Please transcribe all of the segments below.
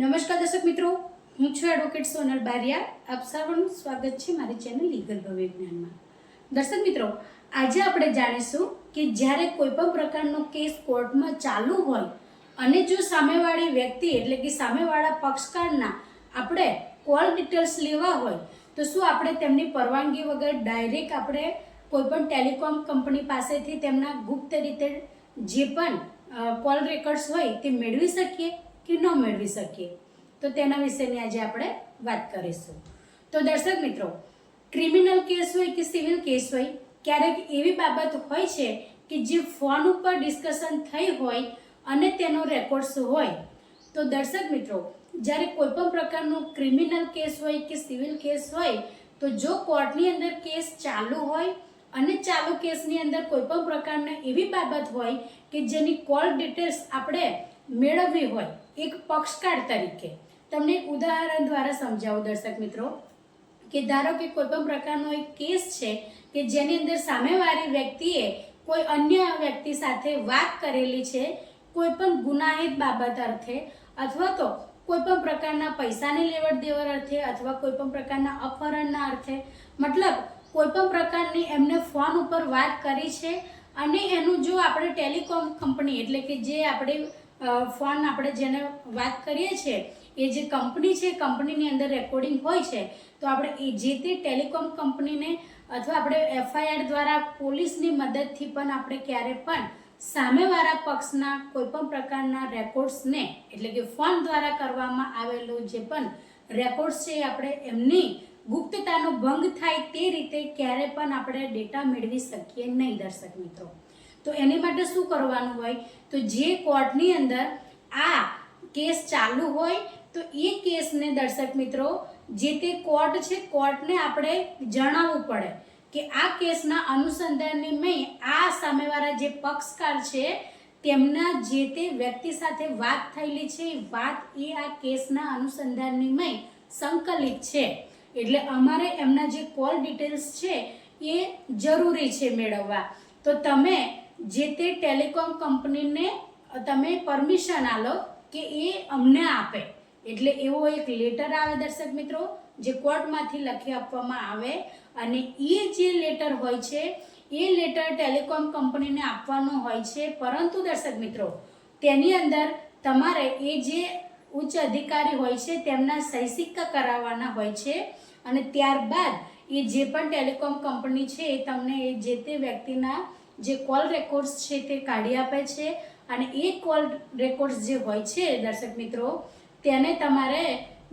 નમસ્કાર દર્શક મિત્રો, હું છું એડવોકેટ સોનલ બારિયા. આપ સર્વનું સ્વાગત છે મારી ચેનલ લીગલ ભવિજ્ઞાનમાં દર્શક મિત્રો, આજે આપણે જાણીશું કે જ્યારે કોઈ પણ પ્રકારનો કેસ કોર્ટમાં ચાલુ હોય અને જો સામેવાળી વ્યક્તિ એટલે કે સામેવાળા પક્ષકારના આપણે કોલ ડિટેલ્સ લેવા હોય, તો શું આપણે તેમની પરવાનગી વગર ડાયરેક્ટ આપણે કોઈ પણ ટેલિકોમ કંપની પાસેથી તેમના ગુપ્ત રીતે જે પણ કોલ રેકોર્ડ્સ હોય તે મેળવી શકીએ? કે ન મેળવી શકીએ. તો તેના વિશેની આજે આપણે વાત કરીશું. તો દર્શક મિત્રો ક્રિમિનલ કેસ હોય કે સિવિલ કેસ હોય, ક્યારેક એવી બાબત હોય છે કે જે ફોન ઉપર ડિસ્કશન થઈ હોય અને તેનો રેકોર્ડ્સ હોય. તો દર્શક મિત્રો, જ્યારે કોઈ પણ પ્રકારનો ક્રિમિનલ કેસ હોય કે સિવિલ કેસ હોય, તો જો કોર્ટની અંદર કેસ ચાલુ હોય અને ચાલુ કેસની અંદર કોઈ પણ પ્રકારની એવી બાબત હોય કે જેની કોલ ડિટેલ્સ આપણે મેળવવી હોય એક પક્ષકાર તરીકે. તમને ઉદાહરણ દ્વારા સમજાવું, દર્શક મિત્રો, કે ધારો કે કોઈ પણ પ્રકારનો એક કેસ છે કે જેની અંદર સામેવાળી વ્યક્તિએ કોઈ અન્ય વ્યક્તિ સાથે વાત કરેલી છે, કોઈ પણ ગુનાહિત બાબત અર્થે, અથવા તો કોઈ પણ પ્રકારના પૈસાની લેવડ દેવડ અર્થે, અથવા કોઈ પણ પ્રકારના અપહરણના અર્થે, મતલબ કોઈ પણ પ્રકારની એમને ફોન ઉપર વાત કરી છે અને એનું જો આપણે ટેલિકોમ કંપની એટલે કે જે આપણે ફોન આપણે જેને વાત કરીએ છીએ, એ જે કંપની છે, કંપનીની અંદર રેકોર્ડિંગ હોય છે, તો આપણે એ જે તે ટેલિકોમ કંપનીને અથવા આપણે એફઆઈઆર દ્વારા પોલીસની મદદથી પણ આપણે ક્યારે પણ સામેવાળા પક્ષના કોઈ પણ પ્રકારના રેકોર્ડ્સને એટલે કે ફોન દ્વારા કરવામાં આવેલું જે પણ રેકોર્ડ્સ છે આપણે એમની ગુપ્તતાનો ભંગ થાય તે રીતે ક્યારે પણ આપણે ડેટા મેળવી શકીએ નહીં, દર્શક મિત્રો. તો એની માટે શું કરવાનું હોય? તો જે કોર્ટની અંદર આ કેસ ચાલુ હોય, તો એ કેસને દર્શક મિત્રો, જે તે કોર્ટ છે, કોર્ટને આપણે જણાવવું પડે કે આ કેસના અનુસંધાનની મેં આ સામેવાળા જે પક્ષકાર છે, તેમના જે તે વ્યક્તિ સાથે વાત થયેલી છે, એ વાત એ આ કેસના અનુસંધાનની મેં સંકલિત છે. એટલે અમારે એમના જે કોલ ડિટેલ્સ છે, એ જરૂરી છે મેળવવા. તો તમે જે તે ટેલિકોમ કંપનીને તમે પરમિશન આલો કે એ અમને આપે. એટલે એવો એક લેટર આવે દર્શક મિત્રો, જે કોર્ટમાંથી લખી આપવામાં આવે. અને એ જે લેટર હોય છે, એ લેટર ટેલિકોમ કંપનીને આપવાનો હોય છે. પરંતુ દર્શક મિત્રો, તેની અંદર તમારે એ જે ઉચ્ચ અધિકારી હોય છે, તેમના સહી સિક્કા કરાવવાના હોય છે. અને ત્યારબાદ એ જે પણ ટેલિકોમ કંપની છે, એ તમને એ જે તે વ્યક્તિના જે કોલ રેકોર્ડ્સ છે તે કાઢી આપે છે અને એ કોલ રેકોર્ડ્સ જે હોય છે, દર્શક મિત્રો, તેને તમારે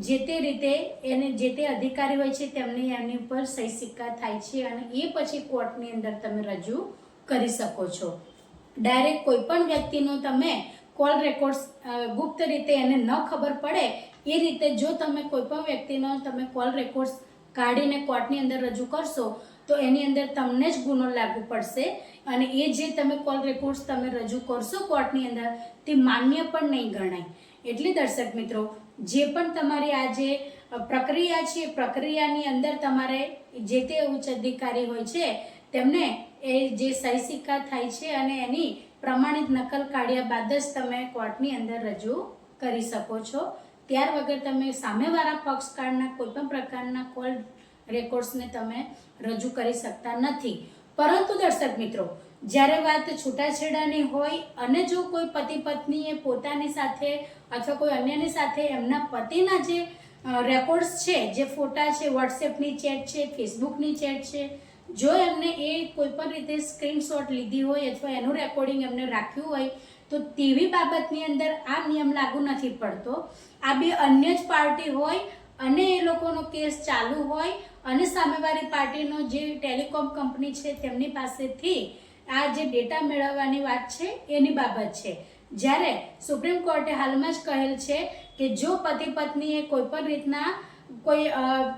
જે તે રીતે એને જે તે અધિકારી હોય છે તેમની એની ઉપર સહી સિક્કા થાય છે અને એ પછી કોર્ટની અંદર તમે રજૂ કરી શકો છો. ડાયરેક્ટ કોઈ પણ વ્યક્તિનો તમે કોલ રેકોર્ડ્સ ગુપ્ત રીતે એને ન ખબર પડે, એ રીતે જો તમે કોઈ પણ વ્યક્તિનો તમે કોલ રેકોર્ડ્સ કાઢીને કોર્ટની અંદર રજૂ કરશો તો એની અંદર તમને જ ગુનો લાગુ પડશે અને એ જે તમે કોલ રેકોર્ડ્સ તમે રજૂ કરશો કોર્ટની અંદર, તે માન્ય પણ નહીં ગણાય. એટલે દર્શક મિત્રો, જે પણ તમારી આ જે પ્રક્રિયા છે, પ્રક્રિયાની અંદર તમારે જે તે ઉચ્ચ અધિકારી હોય છે, તેમને એ જે સહી સિક્કા થાય છે અને એની પ્રમાણિત નકલ કાઢ્યા બાદ જ તમે કોર્ટની અંદર રજૂ કરી શકો છો. ત્યાર વગર તમે સામેવાળા પક્ષકારના કોઈ પણ પ્રકારના કોલ રેકોર્ડ્સને તમે રજૂ કરી શકતા નથી. પરંતુ દર્શક મિત્રો, જ્યારે વાત છૂટાછેડાની હોય અને જો કોઈ પતિ પત્નીએ પોતાની સાથે અથવા કોઈ અન્યની સાથે એમના પતિના જે રેકોર્ડ્સ છે, જે ફોટા છે, વોટ્સએપની ચેટ છે, ફેસબુકની ચેટ છે, જો એમને એ કોઈ પણ રીતે સ્ક્રીનશોટ લીધી હોય અથવા એનું રેકોર્ડિંગ એમને રાખ્યું હોય, તો તેવી બાબતની અંદર આ નિયમ લાગુ નથી પડતો. આ બે અન્ય જ પાર્ટી હોય અને એ લોકોનો કેસ ચાલુ હોય અને સામેવાળી પાર્ટીનો જે ટેલિકોમ કંપની છે તેમની પાસેથી આ જે ડેટા મેળવવાની વાત છે, એની બાબત છે. જ્યારે સુપ્રીમ કોર્ટે હાલમાં જ કહેલ છે કે જો પતિ પત્નીએ કોઈ પણ રીતના કોઈ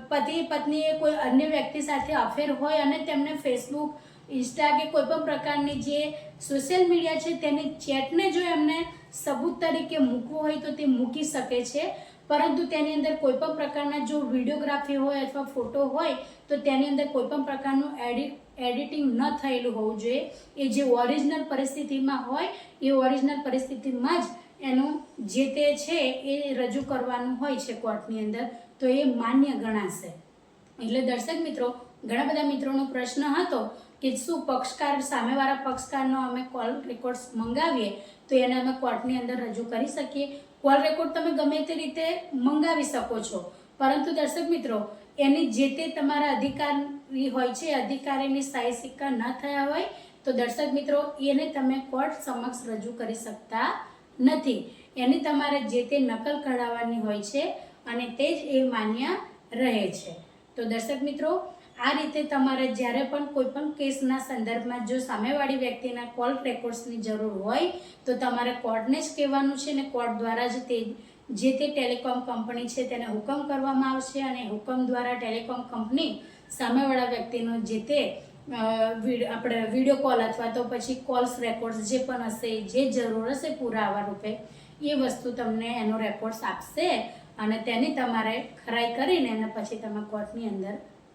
પતિ પત્નીએ કોઈ અન્ય વ્યક્તિ સાથે અફેર હોય અને તેમને ફેસબુક ઇન્સ્ટા કે કોઈ પણ પ્રકારની જે સોશિયલ મીડિયા છે તેની ચેટને જો એમને સબૂત તરીકે મૂકવું હોય તો તે મૂકી શકે છે. પરંતુ તેની અંદર કોઈ પણ પ્રકારના જો વિડીયોગ્રાફી હોય અથવા ફોટો હોય તો તેની અંદર કોઈ પણ પ્રકારનું એડિટ એડિટિંગ ન થયેલું હોવું જોઈએ. એ જે ઓરિજિનલ પરિસ્થિતિમાં હોય, એ ઓરિજિનલ પરિસ્થિતિમાં જ એનું જે તે છે એ રજૂ કરવાનું હોય છે કોર્ટની અંદર. તો એ માન્ય ગણાશે. એટલે દર્શક મિત્રો, ઘણા બધા મિત્રોનો પ્રશ્ન હતો કે શું પક્ષકાર, સામેવાળા પક્ષકારનો અમે કોલ રેકોર્ડ્સ મંગાવીએ, તો એને અમે કોર્ટની અંદર રજૂ કરી શકીએ. કોલ રેકોર્ડ તમે ગમે તે રીતે મંગાવી શકો છો. પરંતુ દર્શક મિત્રો, એની જે તે તમારા અધિકારી હોય છે, અધિકારીની સ્થાયી સિક્કા ન થયા હોય, તો દર્શક મિત્રો, એને તમે કોર્ટ સમક્ષ રજૂ કરી શકતા નથી. એની તમારે જે તે નકલ કઢાવવાની હોય છે, અને તે જ એ માન્ય રહે છે. તો દર્શક મિત્રો આ રીતે તમારે જ્યારે પણ કોઈ પણ કેસના સંદર્ભમાં જો સામેવાળી વ્યક્તિના કોલ રેકોર્ડ્સની જરૂર હોય, તો તમારે કોર્ટને જ કહેવાનું છે અને કોર્ટ દ્વારા જ તે, જે તે ટેલિકોમ કંપની છે તેને હુકમ કરવામાં આવશે અને હુકમ દ્વારા ટેલિકોમ કંપની સામેવાળા વ્યક્તિનો જે તે આપણે વીડિયો કોલ અથવા તો પછી કોલ્સ રેકોર્ડ્સ જે પણ હશે, જે જરૂર હશે પુરાવા રૂપે, એ વસ્તુ તમને એનો રેકોર્ડ્સ આપશે અને તેની તમારે ખરાઈ કરીને અને પછી તમે કોર્ટની અંદર